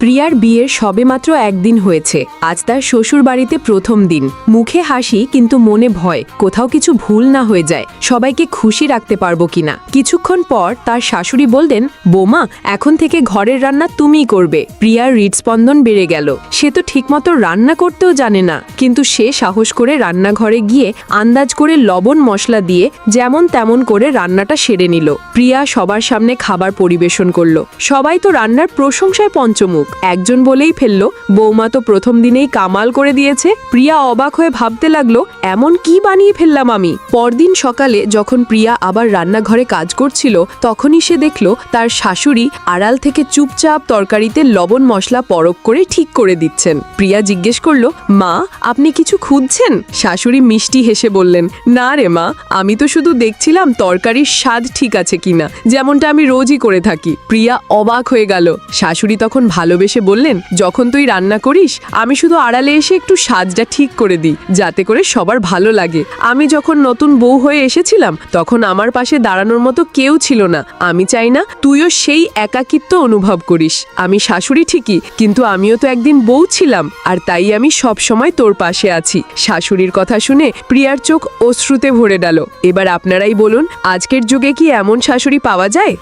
প্রিয়ার বিয়ের সবেমাত্র একদিন হয়েছে। আজ তার শ্বশুর বাড়িতে প্রথম দিন। মুখে হাসি, কিন্তু মনে ভয়। কোথাও কিছু ভুল না হয়ে যায়। সবাইকে খুশি রাখতে পারব কিনা? কিছুক্ষণ পর তার শাশুড়ি বললেন, বোমা, এখন থেকে ঘরের রান্না তুমিই করবে। প্রিয়ার হৃদস্পন্দন বেড়ে গেল। সে তো ঠিকমতো রান্না করতেও জানে না। কিন্তু সে সাহস করে রান্নাঘরে গিয়ে আন্দাজ করে লবণ মশলা দিয়ে যেমন তেমন করে রান্নাটা সেরে নিল। প্রিয়া সবার সামনে খাবার পরিবেশন করল। সবাই তো রান্নার প্রশংসায় পঞ্চমুখ। একজন বলেই ফেলল, বৌমা তো প্রথম দিনেই কামাল করে দিয়েছে, প্রিয়া অবাক হয়ে ভাবতে লাগল, এমন কি বানিয়ে ফেললাম আমি? পরদিন সকালে যখন প্রিয়া আবার রান্নাঘরে কাজ করছিল, তখনই সে দেখল তার শাশুড়ি আড়াল থেকে চুপচাপ তরকারিতে লবণ মশলা পরক করে ঠিক করে দিচ্ছেন। প্রিয়া জিজ্ঞেস করল, মা, আপনি কিছু খুঁজছেন? শাশুড়ি মিষ্টি হেসে বললেন, না রে মা, আমি তো শুধু দেখছিলাম তরকারির স্বাদ ঠিক আছে কিনা, যেমনটা আমি রোজই করে থাকি। প্রিয়া অবাক হয়ে গেল। শাশুড়ি তখন ভালোবেসে বললেন, যখন তুই রান্না করিস, আমি শুধু আড়ালে এসে একটু সাজটা ঠিক করে দিই, যাতে করে সবার ভালো লাগে। আমি যখন নতুন বউ হয়ে এসেছিলাম, তখন আমার পাশে দাঁড়ানোর মতো কেউ ছিল না। আমি চাই না তুইও সেই একাকিত্ব অনুভব করিস। আমি শাশুড়ি ঠিকই, কিন্তু আমিও তো একদিন বউ ছিলাম, আর তাই আমি সব সময় তোর পাশে আছি। শাশুড়ির কথা শুনে প্রিয়ার চোখ অশ্রুতে ভরে গেল। এবার আপনারাই বলুন, আজকের যুগে কি এমন শাশুড়ি পাওয়া যায়?